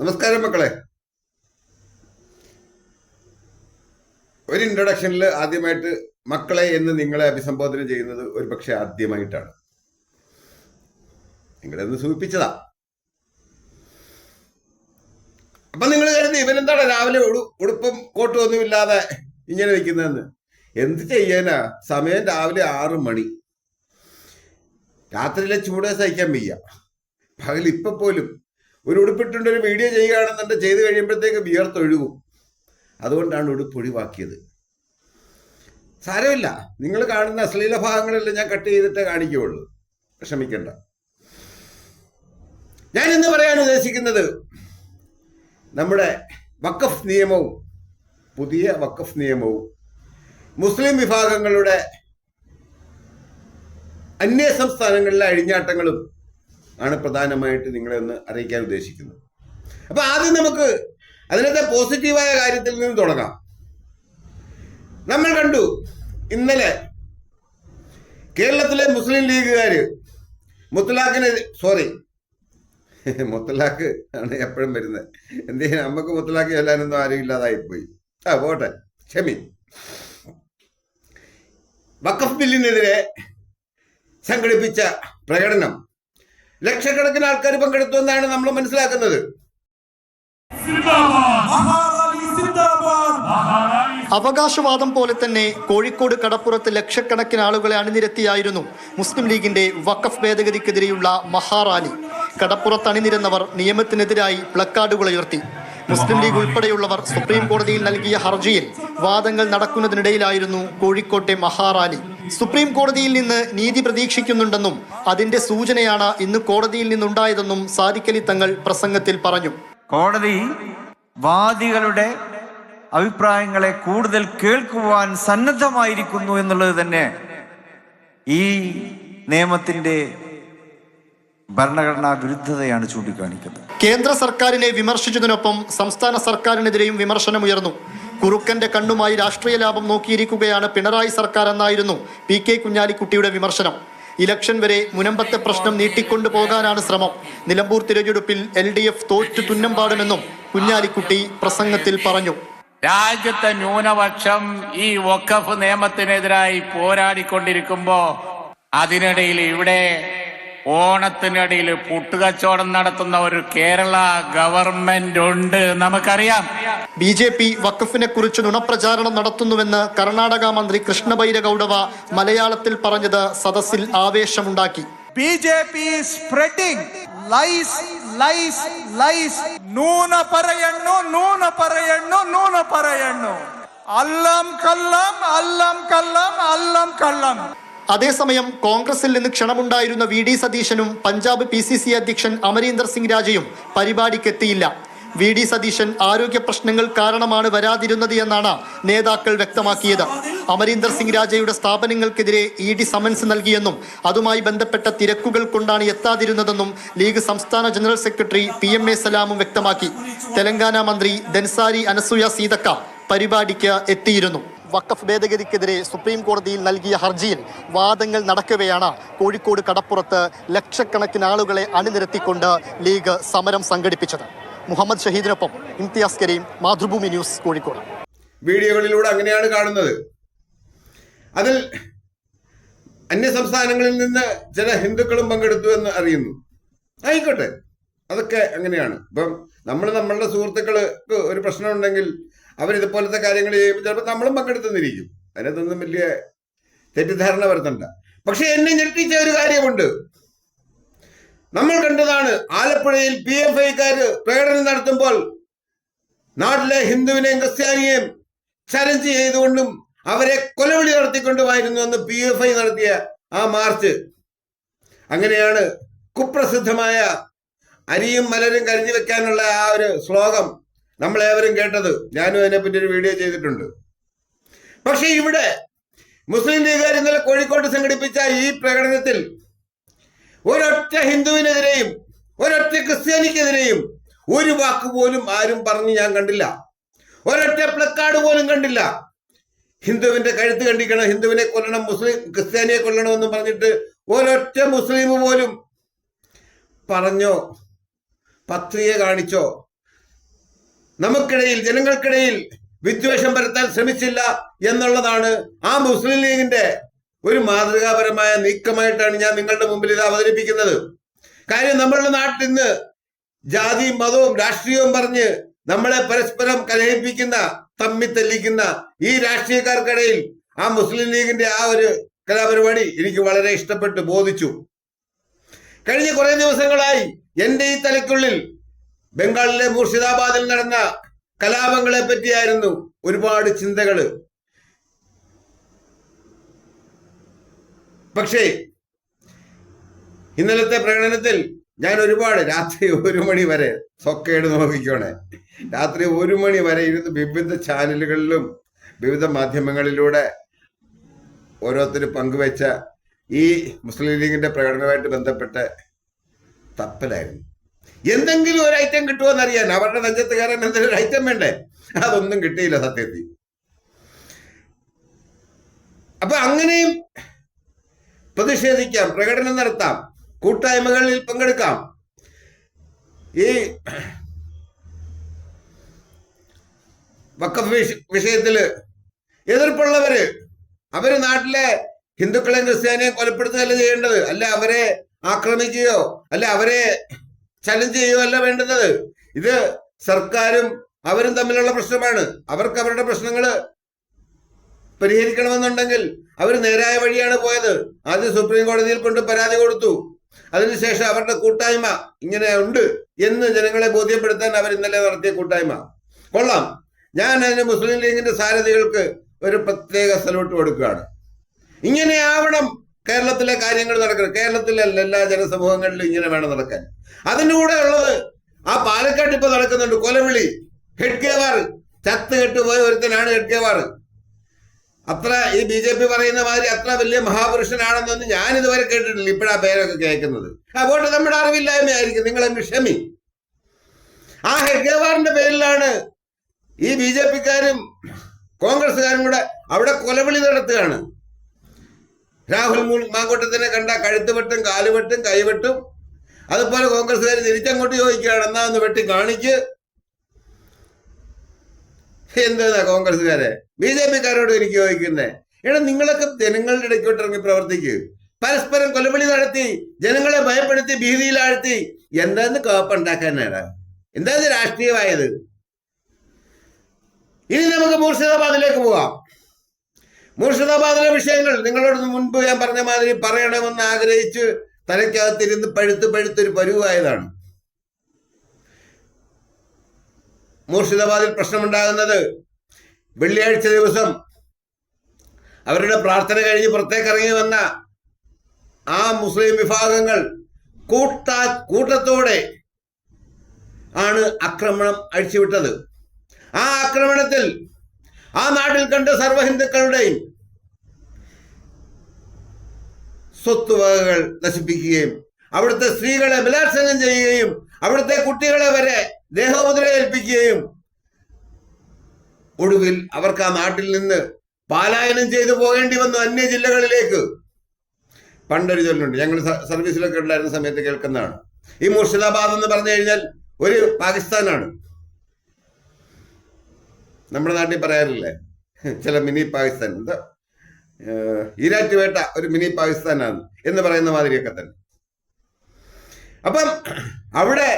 നമസ്കാരം മക്കളെ. ഒരു ഇൻട്രൊഡക്ഷനിൽ ആദ്യമായിട്ട് മക്കളെ എന്ന് നിങ്ങളെ അഭിസംബോധന ചെയ്യുന്നത് ഒരു പക്ഷെ ആദ്യമായിട്ടാണ്. നിങ്ങളെ ഒന്ന് സൂചിപ്പിച്ചതാ. അപ്പൊ നിങ്ങൾ കരുതി ഇവനെന്താണ് രാവിലെ ഉടു ഉടുപ്പും കോട്ടും ഒന്നും ഇല്ലാതെ ഇങ്ങനെ നിൽക്കുന്നതെന്ന് എന്ത് ചെയ്യാനാ? സമയം രാവിലെ ആറ് മണി. രാത്രിയിലെ ചൂട് സഹിക്കാൻ വയ്യ. പകൽ ഇപ്പൊ പോലും ഒരു ഉടുപ്പിട്ടുണ്ട് ഒരു വീഡിയോ ചെയ്യുകയാണെന്നുണ്ട് ചെയ്ത് കഴിയുമ്പോഴത്തേക്ക് വിയർത്തൊഴുകും അതുകൊണ്ടാണ് ഉടുപ്പ് ഒഴിവാക്കിയത്. സാരമില്ല. നിങ്ങൾ കാണുന്ന അശ്ലീല ഭാഗങ്ങളെല്ലാം ഞാൻ കട്ട് ചെയ്തിട്ടേ കാണിക്കുകയുള്ളൂ. ക്ഷമിക്കണ്ട. ഞാൻ ഇന്ന് പറയാൻ ഉദ്ദേശിക്കുന്നത് നമ്മുടെ വക്കഫ് നിയമവും പുതിയ വക്കഫ് നിയമവും മുസ്ലിം വിഭാഗങ്ങളുടെ അന്യ സംസ്ഥാനങ്ങളിലെ അഴിഞ്ഞാട്ടങ്ങളും ആണ് പ്രധാനമായിട്ട് നിങ്ങളെ ഒന്ന് അറിയിക്കാൻ ഉദ്ദേശിക്കുന്നത്. അപ്പൊ ആദ്യം നമുക്ക് അതിനകത്തെ പോസിറ്റീവായ കാര്യത്തിൽ നിന്ന് തുടങ്ങാം. നമ്മൾ കണ്ടു ഇന്നലെ കേരളത്തിലെ മുസ്ലിം ലീഗുകാര് മുത്തലാഖിന് സോറി മുത്തലാഖ് ആണ് എപ്പോഴും വരുന്നത്. എന്ത് ചെയ്യാൻ നമുക്ക് മുത്തലാഖ് ചെല്ലാനൊന്നും ആരും ഇല്ലാതായിപ്പോയി. ആ പോട്ടെ ക്ഷമി. വഖഫ് ബില്ലിനെതിരെ സംഘടിപ്പിച്ച പ്രകടനം ലക്ഷക്കണക്കിന് ആൾക്കാർ പങ്കെടുത്തു എന്നാണ് നമ്മൾ മനസ്സിലാക്കുന്നത്. അവകാശവാദം പോലെ തന്നെ കോഴിക്കോട് കടപ്പുറത്ത് ലക്ഷക്കണക്കിന് ആളുകളെ അണിനിരത്തിയായിരുന്നു മുസ്ലിം ലീഗിന്റെ വഖഫ് ഭേദഗതിക്കെതിരെയുള്ള മഹാറാലി. കടപ്പുറത്ത് അണിനിരന്നവർ നിയമത്തിനെതിരായി പ്ലക്കാർഡുകൾ ഉയർത്തി. മുസ്ലിം ലീഗ് ഉൾപ്പെടെയുള്ളവർ സുപ്രീം കോടതിയിൽ നൽകിയ ഹർജിയിൽ വാദങ്ങൾ നടക്കുന്നതിനിടയിലായിരുന്നു കോഴിക്കോട്ടെ മഹാറാലി. സുപ്രീം കോടതിയിൽ നിന്ന് നീതി പ്രതീക്ഷിക്കുന്നുണ്ടെന്നും അതിന്റെ സൂചനയാണ് ഇന്ന് കോടതിയിൽ നിന്നുണ്ടായതെന്നും സാദിഖലി തങ്ങൾ പ്രസംഗത്തിൽ പറഞ്ഞു. കോടതി വാദികളുടെ അഭിപ്രായങ്ങളെ കൂടുതൽ കേൾക്കുവാൻ സന്നദ്ധമായിരിക്കുന്നു എന്നുള്ളത് തന്നെ ഈ നിയമത്തിന്റെ ഭരണഘടനാ വിരുദ്ധതയാണ് ചൂണ്ടിക്കാണിക്കുന്നത്. കേന്ദ്ര സർക്കാരിനെ വിമർശിച്ചതിനൊപ്പം സംസ്ഥാന സർക്കാരിനെതിരെയും വിമർശനമുയർന്നു. കുറുക്കന്റെ കണ്ണുമായി രാഷ്ട്രീയ ലാഭം നോക്കിയിരിക്കുകയാണ് പിണറായി സർക്കാർ എന്നായിരുന്നു പി കെ കുഞ്ഞാലിക്കുട്ടിയുടെ വിമർശനം. ഇലക്ഷൻ വരെ മുനമ്പത്തെ പ്രശ്നം നീട്ടിക്കൊണ്ടു പോകാനാണ് ശ്രമം. നിലമ്പൂർ തിരഞ്ഞെടുപ്പിൽ എൽ ഡി എഫ് തോറ്റു തുന്നം പാടുമെന്നും കുഞ്ഞാലിക്കുട്ടി പ്രസംഗത്തിൽ പറഞ്ഞു. രാജ്യത്തെ ന്യൂനപക്ഷം ഈ വഖഫ് നിയമത്തിനെതിരായി പോരാടിക്കൊണ്ടിരിക്കുമ്പോ അതിനിടയിൽ ഇവിടെ ഓണത്തിനിടയിൽ പുട്ടുകച്ചവടം നടത്തുന്ന ഒരു കേരള ഗവൺമെന്റ് ഉണ്ട്. നമുക്കറിയാം. ബി ജെ പി വഖഫിനെ കുറിച്ച് നുണപ്രചാരണം നടത്തുന്നുവെന്ന് കർണാടക മന്ത്രി കൃഷ്ണബൈരഗൌഡവ മലയാളത്തിൽ പറഞ്ഞത് സദസ്സിൽ ആവേശമുണ്ടാക്കി. B J P spreading lies lies lies Noona പറയണ്ണു നൂന പറയണ്ണു നൂന പറയണ്ണു. അല്ലാം കള്ളം അല്ലാം കള്ളം അല്ലാം കള്ളം. അതേസമയം കോൺഗ്രസിൽ നിന്ന് ക്ഷണമുണ്ടായിരുന്ന വി ഡി സതീശനും പഞ്ചാബ് പി സി സി അധ്യക്ഷൻ അമരീന്ദർ സിംഗ് രാജയും പരിപാടിക്കെത്തിയില്ല. വി ഡി സതീശൻ ആരോഗ്യ പ്രശ്നങ്ങൾ കാരണമാണ് വരാതിരുന്നത് എന്നാണ് നേതാക്കൾ വ്യക്തമാക്കിയത്. അമരീന്ദർ സിംഗ് രാജയുടെ സ്ഥാപനങ്ങൾക്കെതിരെ ഇ ഡി സമൻസ് നൽകിയെന്നും അതുമായി ബന്ധപ്പെട്ട തിരക്കുകൾ കൊണ്ടാണ് എത്താതിരുന്നതെന്നും ലീഗ് സംസ്ഥാന general secretary P M A സലാമും വ്യക്തമാക്കി. തെലങ്കാന മന്ത്രി ദൻസാരി അനസൂയ സീതക്ക പരിപാടിക്ക് എത്തിയിരുന്നു. വഖഫ് ഭേദഗതിക്കെതിരെ സുപ്രീം കോടതിയിൽ നൽകിയ ഹർജിയിൽ വാദങ്ങൾ നടക്കുകയാണ് കോഴിക്കോട് കടപ്പുറത്ത് ലക്ഷക്കണക്കിന് ആളുകളെ അണിനിരത്തിക്കൊണ്ട് ലീഗ് സമരം സംഘടിപ്പിച്ചത്. മുഹമ്മദ് ഷഹീദിനൊപ്പം ഇംതിയാസ് കരീം മാതൃഭൂമി ന്യൂസ് കോഴിക്കോട്. വീഡിയോകളിലൂടെ അങ്ങനെയാണ് കാണുന്നത്. അതിൽ അന്യ സംസ്ഥാനങ്ങളിൽ നിന്ന് ചില ഹിന്ദുക്കളും പങ്കെടുത്തു എന്ന് അറിയുന്നു. ആയിക്കോട്ടെ. അതൊക്കെ അങ്ങനെയാണ്. ഇപ്പം നമ്മൾ നമ്മളുടെ സുഹൃത്തുക്കൾക്ക് ഒരു പ്രശ്നമുണ്ടെങ്കിൽ അവരിതുപോലത്തെ കാര്യങ്ങൾ ചെയ്യുമ്പോൾ ചിലപ്പോൾ നമ്മളും പങ്കെടുത്തുന്നിരിക്കും. അതിനകത്തൊന്നും വലിയ തെറ്റിദ്ധാരണ വരുത്തണ്ട. പക്ഷെ എന്നെ ഞെട്ടിച്ച ഒരു കാര്യമുണ്ട്. നമ്മൾ കണ്ടതാണ് ആലപ്പുഴയിൽ പി എഫ് ഐക്കാര് പ്രകടനം നടത്തുമ്പോൾ നാട്ടിലെ ഹിന്ദുവിനെയും ക്രിസ്ത്യാനിയെയും ചലഞ്ച് ചെയ്തുകൊണ്ടും അവരെ കൊലവിളി നടത്തിക്കൊണ്ടുമായിരുന്നു അന്ന് പി എഫ് ഐ നടത്തിയ ആ മാർച്ച്. അങ്ങനെയാണ് കുപ്രസിദ്ധമായ അരിയും മലരും കരിഞ്ഞു വെക്കാനുള്ള ആ ഒരു ശ്ലോകം നമ്മളേവരും കേട്ടത്. ഞാനും അതിനെപ്പറ്റി ഒരു വീഡിയോ ചെയ്തിട്ടുണ്ട്. പക്ഷെ ഇവിടെ മുസ്ലിം ലീഗുകാർ ഇന്നലെ കോഴിക്കോട്ട് സംഘടിപ്പിച്ച ഈ പ്രകടനത്തിൽ ഒരൊറ്റ ഹിന്ദുവിനെതിരെയും ഒരൊറ്റ ക്രിസ്ത്യാനിക്കെതിരെയും ഒരു വാക്ക് പോലും ആരും പറഞ്ഞ് ഞാൻ കണ്ടില്ല. ഒരൊറ്റ പ്ലക്കാർഡ് പോലും കണ്ടില്ല. ഹിന്ദുവിന്റെ കഴുത്ത് കണ്ടിക്കണം ഹിന്ദുവിനെ കൊല്ലണം മുസ്ലിം ക്രിസ്ത്യാനിയെ കൊല്ലണം എന്ന് പറഞ്ഞിട്ട് ഒരൊറ്റ മുസ്ലിം പോലും പറഞ്ഞോ പത്രിക കാണിച്ചോ നമുക്കിടയിൽ ജനങ്ങൾക്കിടയിൽ വിദ്വേഷം പരത്താൻ ശ്രമിച്ചില്ല എന്നുള്ളതാണ് ആ മുസ്ലിം ലീഗിന്റെ ഒരു മാതൃകാപരമായ നീക്കമായിട്ടാണ് ഞാൻ നിങ്ങളുടെ മുമ്പിൽ ഇത് അവതരിപ്പിക്കുന്നത്. കാര്യം നമ്മളുടെ നാട്ടിൽ ഇന്ന് ജാതിയും മതവും രാഷ്ട്രീയവും പറഞ്ഞ് നമ്മളെ പരസ്പരം കലഹിപ്പിക്കുന്ന തമ്മി തെല്ലിക്കുന്ന ഈ രാഷ്ട്രീയക്കാർക്കിടയിൽ ആ മുസ്ലിം ലീഗിന്റെ ആ ഒരു കലാപരിപാടി എനിക്ക് വളരെ ഇഷ്ടപ്പെട്ടു ബോധിച്ചു. കഴിഞ്ഞ കുറെ ദിവസങ്ങളായി എന്റെ ഈ തലയ്ക്കുള്ളിൽ ബംഗാളിലെ മുർഷിദാബാദിൽ നടന്ന കലാപങ്ങളെ പറ്റിയായിരുന്നു ഒരുപാട് ചിന്തകൾ പക്ഷേ ഇന്നലത്തെ പ്രകടനത്തിൽ ഞാൻ ഒരുപാട് രാത്രി ഒരു മണി വരെ സൊക്കേട് നോക്കിക്കോണേ. രാത്രി ഒരു മണി വരെ ഇരുന്ന് വിവിധ ചാനലുകളിലും വിവിധ മാധ്യമങ്ങളിലൂടെ ഓരോരുത്തർ പങ്കുവെച്ച ഈ മുസ്ലിം ലീഗിന്റെ പ്രകടനവുമായിട്ട് ബന്ധപ്പെട്ട തപ്പലായിരുന്നു. എന്തെങ്കിലും ഒരു ഐറ്റം കിട്ടുമോ അറിയാൻ അവരുടെ നെഞ്ചത്ത് കയറാൻ എന്തെങ്കിലും ഒരു ഐറ്റം വേണ്ടേ? അതൊന്നും കിട്ടിയില്ല സത്യത്തിൽ. അപ്പൊ അങ്ങനെയും പ്രതിഷേധിക്കാം പ്രകടനം നടത്താം കൂട്ടായ്മകളിൽ പങ്കെടുക്കാം. ഈ വക്കഫ് വിഷ- വിഷയത്തിൽ എതിർപ്പുള്ളവര് അവർ നാട്ടിലെ ഹിന്ദുക്കളെയും ക്രിസ്ത്യാനിയെയും കൊലപ്പെടുത്തുകയല്ല ചെയ്യേണ്ടത്? അല്ല അവരെ ആക്രമിക്കുകയോ അല്ല അവരെ ചലഞ്ച് ചെയ്യുകയല്ല വേണ്ടുന്നത് ഇത് സർക്കാരും അവരും തമ്മിലുള്ള പ്രശ്നമാണ്. അവർക്ക് അവരുടെ പ്രശ്നങ്ങൾ പരിഹരിക്കണമെന്നുണ്ടെങ്കിൽ അവർ നേരായ വഴിയാണ് പോയത്. ആദ്യം സുപ്രീം കോടതിയിൽ കൊണ്ട് പരാതി കൊടുത്തു. അതിനുശേഷം അവരുടെ കൂട്ടായ്മ ഇങ്ങനെ ഉണ്ട് എന്ന് ജനങ്ങളെ ബോധ്യപ്പെടുത്താൻ അവർ ഇന്നലെ നടത്തിയ കൂട്ടായ്മ. കൊള്ളാം. ഞാൻ അതിന് മുസ്ലിം ലീഗിന്റെ സാരഥികൾക്ക് ഒരു പ്രത്യേക സല്യൂട്ട് കൊടുക്കുകയാണ്. ഇങ്ങനെ ആവണം കേരളത്തിലെ കാര്യങ്ങൾ നടക്കണം കേരളത്തിലെ എല്ലാ ജനസമൂഹങ്ങളിലും ഇങ്ങനെ വേണം നടക്കാൻ. അതിന്റെ കൂടെ ഉള്ളത് ആ പാലക്കാട് ഇപ്പൊ നടക്കുന്നുണ്ട്. കൊലവിളി. ഹെഡ് കേവാർ ചത്ത് കെട്ടുപോയ ഒരുത്തനാണ് ഹെഡ് കേവാർ അത്ര ഈ ബി ജെ പി പറയുന്ന മാതിരി അത്ര വലിയ മഹാപുരുഷനാണെന്നൊന്നും ഞാൻ ഇതുവരെ കേട്ടിട്ടില്ല. ഇപ്പോഴാ പേരൊക്കെ കേൾക്കുന്നത്. അതുകൊണ്ട് നമ്മുടെ അറിവില്ലായ്മയായിരിക്കും. നിങ്ങളെ ക്ഷമി. ആ ഹെഡ്ഗേവാറിന്റെ പേരിലാണ് ഈ ബി ജെ പിക്കാരും കോൺഗ്രസ്സുകാരും കൂടെ അവിടെ കൊലവിളി നടത്തുകയാണ്. രാഹുൽ മാങ്കൂട്ടത്തിനെ കണ്ട കഴുത്തുവെട്ടും കാലുവെട്ടും കൈവെട്ടും. അതുപോലെ കോൺഗ്രസ്സുകാർ തിരിച്ചങ്ങോട്ട് ചോദിക്കുകയാണ് എന്നാ ഒന്ന് വെട്ടി കാണിക്ക്. എന്താ കോൺഗ്രസ്സുകാരെ? ബി ജെ പിക്കാരോട് എനിക്ക് ചോദിക്കുന്നേ എടാ നിങ്ങളൊക്കെ ജനങ്ങളുടെ ഇടയ്ക്കോട്ട് ഇറങ്ങി പ്രവർത്തിക്ക്. പരസ്പരം കൊലവിളി നടത്തി ജനങ്ങളെ ഭയപ്പെടുത്തി ഭീതിയിലാഴ്ത്തി. എന്താന്ന് കോപ്പുണ്ടാക്കാനാണ് എന്താ ഇത് രാഷ്ട്രീയമായത്? ഇനി നമുക്ക് മൂർഷിദാബാദിലേക്ക് പോവാം. മൂർഷിദാബാദിലെ വിഷയങ്ങൾ. നിങ്ങളോട് മുൻപ് ഞാൻ പറഞ്ഞ മാതിരി പറയണമെന്ന് ആഗ്രഹിച്ച് തലയ്ക്കകത്തിരുന്ന് പഴുത്ത് പഴുത്തൊരു പരുവായതാണ്. മൂർഷിദാബാദിൽ പ്രശ്നമുണ്ടാകുന്നത് വെള്ളിയാഴ്ച ദിവസം അവരുടെ പ്രാർത്ഥന കഴിഞ്ഞ് പുറത്തേക്ക് ഇറങ്ങി വന്ന ആ മുസ്ലിം വിഭാഗങ്ങൾ കൂട്ട കൂട്ടത്തോടെ ആണ് ആക്രമണം അഴിച്ചുവിട്ടത്. ആ ആക്രമണത്തിൽ ആ നാട്ടിൽ കണ്ട സർവ ഹിന്ദുക്കളുടെയും സ്വത്തുവകകൾ നശിപ്പിക്കുകയും അവിടുത്തെ സ്ത്രീകളെ ബലാത്സംഗം ചെയ്യുകയും അവിടുത്തെ കുട്ടികളെ വരെ ദേഹമുദ്ര ഏൽപ്പിക്കുകയും ഒടുവിൽ അവർക്ക് ആ നാട്ടിൽ നിന്ന് പാലായനം ചെയ്തു പോകേണ്ടി വന്നു അന്യ ജില്ലകളിലേക്ക്. പണ്ടൊരു ചൊല്ലുണ്ട് ഞങ്ങൾ സർവീസിലൊക്കെ ഉണ്ടായിരുന്ന സമയത്ത് കേൾക്കുന്നതാണ്. ഈ മുർഷിദാബാദ് എന്ന് പറഞ്ഞു കഴിഞ്ഞാൽ ഒരു പാകിസ്ഥാനാണ്. നമ്മുടെ നാട്ടിൽ പറയാറില്ലേ? ചില മിനി പാകിസ്ഥാൻ. എന്താ? ഈരാറ്റ് ഈരാറ്റുപേട്ട ഒരു മിനി പാകിസ്ഥാനാണ് എന്ന് പറയുന്ന മാതിരിയൊക്കെ തന്നെ. അപ്പം അവിടെ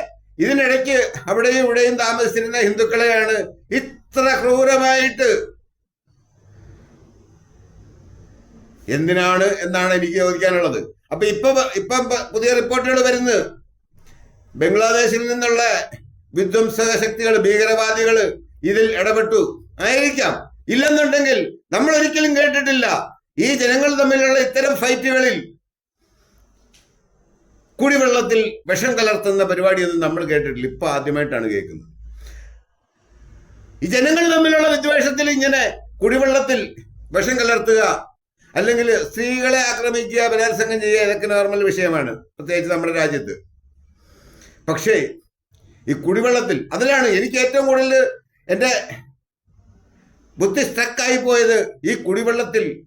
ഇതിനിടയ്ക്ക് അവിടെയും ഇവിടെയും താമസിച്ചിരുന്ന ഹിന്ദുക്കളെയാണ് ഇത്ര ക്രൂരമായിട്ട് എന്തിനാണ് എന്നാണ് എനിക്ക് ചോദിക്കാനുള്ളത്. അപ്പൊ ഇപ്പൊ ഇപ്പൊ പുതിയ റിപ്പോർട്ടുകൾ വരുന്നു. ബംഗ്ലാദേശിൽ നിന്നുള്ള വിധ്വംസക ശക്തികൾ ഭീകരവാദികൾ ഇതിൽ ഇടപെട്ടു. ആയിരിക്കാം. ഇല്ലെന്നുണ്ടെങ്കിൽ നമ്മൾ ഒരിക്കലും കേട്ടിട്ടില്ല. ഈ ജനങ്ങൾ തമ്മിലുള്ള ഇത്തരം ഫൈറ്റുകളിൽ കുടിവെള്ളത്തിൽ വിഷം കലർത്തുന്ന പരിപാടിയൊന്നും നമ്മൾ കേട്ടിട്ടില്ല. ഇപ്പൊ ആദ്യമായിട്ടാണ് കേൾക്കുന്നത്. ഈ ജനങ്ങൾ തമ്മിലുള്ള വിദ്വേഷത്തിൽ ഇങ്ങനെ കുടിവെള്ളത്തിൽ വിഷം കലർത്തുക അല്ലെങ്കിൽ സ്ത്രീകളെ ആക്രമിക്കുക ബലാത്സംഗം ചെയ്യുക ഇതൊക്കെ നോർമൽ വിഷയമാണ്. പ്രത്യേകിച്ച് നമ്മുടെ രാജ്യത്ത്. പക്ഷേ ഈ കുടിവെള്ളത്തിൽ അതിലാണ് എനിക്ക് ഏറ്റവും കൂടുതൽ എന്റെ ബുദ്ധി സ്റ്റക്കായി പോയത് ഈ കുടിവെള്ളത്തിൽ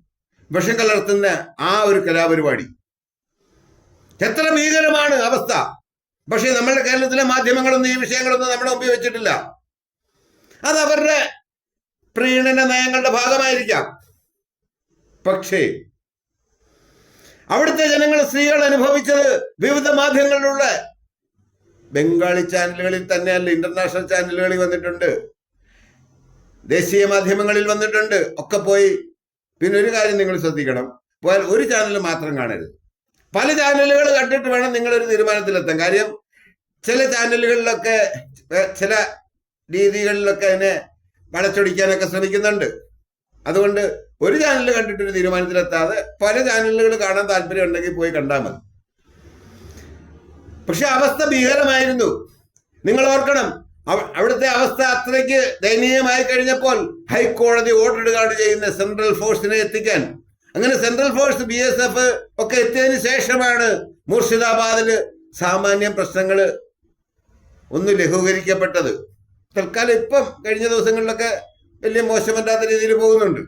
വിഷം കലർത്തുന്ന ആ ഒരു കലാപരിപാടി. എത്ര ഭീകരമാണ് അവസ്ഥ. പക്ഷേ നമ്മുടെ കേരളത്തിലെ മാധ്യമങ്ങളൊന്നും ഈ വിഷയങ്ങളൊന്നും നമ്മളെ മുമ്പിൽ വെച്ചിട്ടില്ല അത് അവരുടെ പ്രീണന നയങ്ങളുടെ ഭാഗമായിരിക്കാം. പക്ഷേ അവിടുത്തെ ജനങ്ങൾ സ്ത്രീകൾ അനുഭവിച്ചത് വിവിധ മാധ്യമങ്ങളിലുള്ള ബംഗാളി ചാനലുകളിൽ തന്നെയല്ല ഇന്റർനാഷണൽ ചാനലുകളിൽ വന്നിട്ടുണ്ട്. ദേശീയ മാധ്യമങ്ങളിൽ വന്നിട്ടുണ്ട്. ഒക്കെ പോയി. പിന്നെ ഒരു കാര്യം നിങ്ങൾ ശ്രദ്ധിക്കണം. പോയാൽ ഒരു ചാനൽ മാത്രം കാണരുത്. പല ചാനലുകൾ കണ്ടിട്ട് വേണം നിങ്ങളൊരു തീരുമാനത്തിലെത്താൻ. കാര്യം ചില ചാനലുകളിലൊക്കെ ചില രീതികളിലൊക്കെ അതിനെ വളച്ചൊടിക്കാനൊക്കെ ശ്രമിക്കുന്നുണ്ട്. അതുകൊണ്ട് ഒരു ചാനൽ കണ്ടിട്ട് ഒരു തീരുമാനത്തിലെത്താതെ പല ചാനലുകൾ കാണാൻ താല്പര്യം ഉണ്ടെങ്കിൽ പോയി കണ്ടാൽ മതി. പക്ഷെ അവസ്ഥ ഭീകരമായിരുന്നു. നിങ്ങൾ ഓർക്കണം അവിടുത്തെ അവസ്ഥ അത്രയ്ക്ക് ദയനീയമായി കഴിഞ്ഞപ്പോൾ ഹൈക്കോടതി ഇടുകയാണ് ചെയ്യുന്ന സെൻട്രൽ ഫോഴ്സിനെ എത്തിക്കാൻ. അങ്ങനെ central force B S F ഒക്കെ എത്തിയതിന് ശേഷമാണ് മുർഷിദാബാദിൽ സാമാന്യ പ്രശ്നങ്ങൾ ഒന്ന് ലഘൂകരിക്കപ്പെട്ടത്. തൽക്കാലം ഇപ്പം കഴിഞ്ഞ ദിവസങ്ങളിലൊക്കെ വലിയ മോശമല്ലാത്ത രീതിയിൽ പോകുന്നുണ്ട്.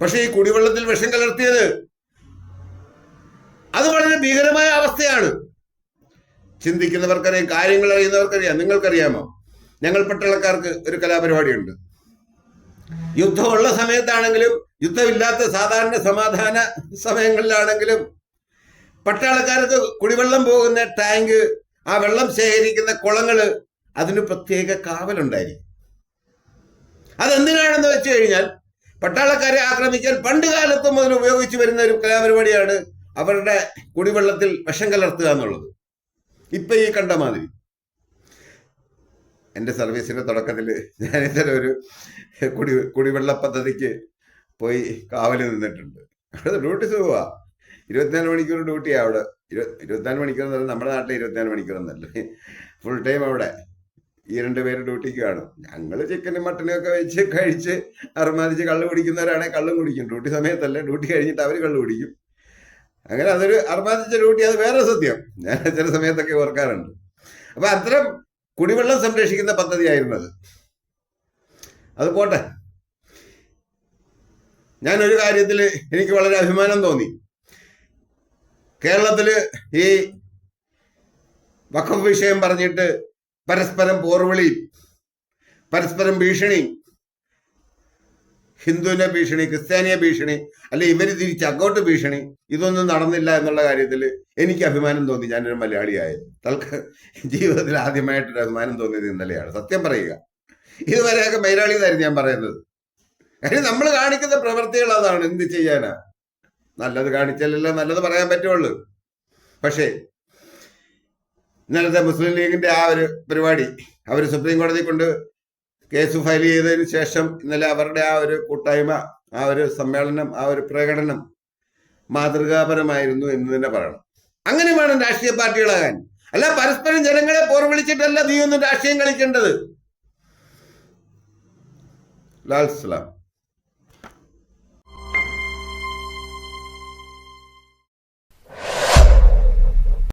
പക്ഷേ ഈ കുടിവെള്ളത്തിൽ വിഷം കലർത്തിയത് അത് വളരെ ഭീകരമായ അവസ്ഥയാണ്. ചിന്തിക്കുന്നവർക്കറിയാം കാര്യങ്ങൾ അറിയുന്നവർക്കറിയാം നിങ്ങൾക്കറിയാമോ? ഞങ്ങൾ പട്ടാളക്കാർക്ക് ഒരു കലാപരിപാടിയുണ്ട്. യുദ്ധമുള്ള സമയത്താണെങ്കിലും യുദ്ധമില്ലാത്ത സാധാരണ സമാധാന സമയങ്ങളിലാണെങ്കിലും പട്ടാളക്കാർക്ക് കുടിവെള്ളം പോകുന്ന ടാങ്ക് ആ വെള്ളം ശേഖരിക്കുന്ന കുളങ്ങൾ അതിന് പ്രത്യേക കാവലുണ്ടായിരിക്കും. അതെന്തിനാണെന്ന് വെച്ച് കഴിഞ്ഞാൽ പട്ടാളക്കാരെ ആക്രമിക്കാൻ പണ്ട് കാലത്ത് മുതൽ ഉപയോഗിച്ചു വരുന്ന ഒരു കലാപരിപാടിയാണ് അവരുടെ കുടിവെള്ളത്തിൽ വിഷം കലർത്തുക എന്നുള്ളത്. ഇപ്പൊ ഈ കണ്ട മാതിരി. എന്റെ സർവീസിന്റെ തുടക്കത്തിൽ ഞാൻ ഇത്തരം ഒരു കുടി കുടിവെള്ള പദ്ധതിക്ക് പോയി കാവലിൽ നിന്നിട്ടുണ്ട്. അവിടെ ഡ്യൂട്ടി സുഖമാ ഇരുപത്തിനാല് മണിക്കൂർ ഡ്യൂട്ടിയാ അവിടെ. ഇരു- ഇരുപത്തിനാല് മണിക്കൂർ എന്ന് പറഞ്ഞാൽ നമ്മുടെ നാട്ടിൽ ഇരുപത്തിനാല് മണിക്കൂർ എന്നല്ല? ഫുൾ ടൈം അവിടെ. ഈ രണ്ട് പേര് ഡ്യൂട്ടിക്ക് കാണും. ഞങ്ങൾ ചിക്കനും മട്ടനും ഒക്കെ വെച്ച് കഴിച്ച് അറുമാതിച്ച് കള്ള് കുടിക്കുന്നവരാണെങ്കിൽ കള്ളും കുടിക്കും. ഡ്യൂട്ടി സമയത്തല്ല? ഡ്യൂട്ടി കഴിഞ്ഞിട്ട് അവർ കള്ള് കുടിക്കും. അങ്ങനെ അതൊരു അർമാദിച്ച ഡ്യൂട്ടി. അത് വേറെ സത്യം. ഞാൻ ചില സമയത്തൊക്കെ ഓർക്കാറുണ്ട്. അപ്പൊ അത്തരം കുടിവെള്ളം സംരക്ഷിക്കുന്ന പദ്ധതിയായിരുന്നത് അത്. പോട്ടെ. ഞാൻ ഒരു കാര്യത്തിൽ എനിക്ക് വളരെ അഭിമാനം തോന്നി. കേരളത്തിൽ ഈ വഖഫ് വിഷയം പറഞ്ഞിട്ട് പരസ്പരം പോർവിളി പരസ്പരം ഭീഷണി ഹിന്ദുവിനെ ഭീഷണി ക്രിസ്ത്യാനിയെ ഭീഷണി അല്ലെ ഇവർ തിരിച്ച് അങ്ങോട്ട് ഭീഷണി ഇതൊന്നും നടന്നില്ല എന്നുള്ള കാര്യത്തിൽ എനിക്ക് അഭിമാനം തോന്നി. ഞാനൊരു മലയാളിയായ തൽക്ക ജീവിതത്തിൽ ആദ്യമായിട്ടൊരു അഭിമാനം തോന്നിയത് ഇന്നലെയാണ്. സത്യം പറയുക. ഇതുവരെയൊക്കെ മലയാളി എന്നായിരുന്നു ഞാൻ പറയുന്നത്. കാര്യം നമ്മൾ കാണിക്കുന്ന പ്രവൃത്തികൾ അതാണ്. എന്ത് ചെയ്യാനാ? നല്ലത് കാണിച്ചാലല്ലേ നല്ലത് പറയാൻ പറ്റുള്ളൂ. പക്ഷേ ഇന്നലത്തെ മുസ്ലിം ലീഗിന്റെ ആ ഒരു പരിപാടി അവർ സുപ്രീം കോടതി കൊണ്ട് കേസ് ഫയൽ ചെയ്തതിന് ശേഷം ഇന്നലെ അവരുടെ ആ ഒരു കൂട്ടായ്മ ആ ഒരു സമ്മേളനം ആ ഒരു പ്രകടനം മാതൃകാപരമായിരുന്നു എന്ന് തന്നെ പറയണം. അങ്ങനെ വേണം രാഷ്ട്രീയ പാർട്ടികളാകാൻ. അല്ല പരസ്പരം ജനങ്ങളെ പോർവിളിച്ചിട്ടല്ല നീ ഒന്നും രാഷ്ട്രീയം കളിക്കേണ്ടത്. ലാൽ സലാം.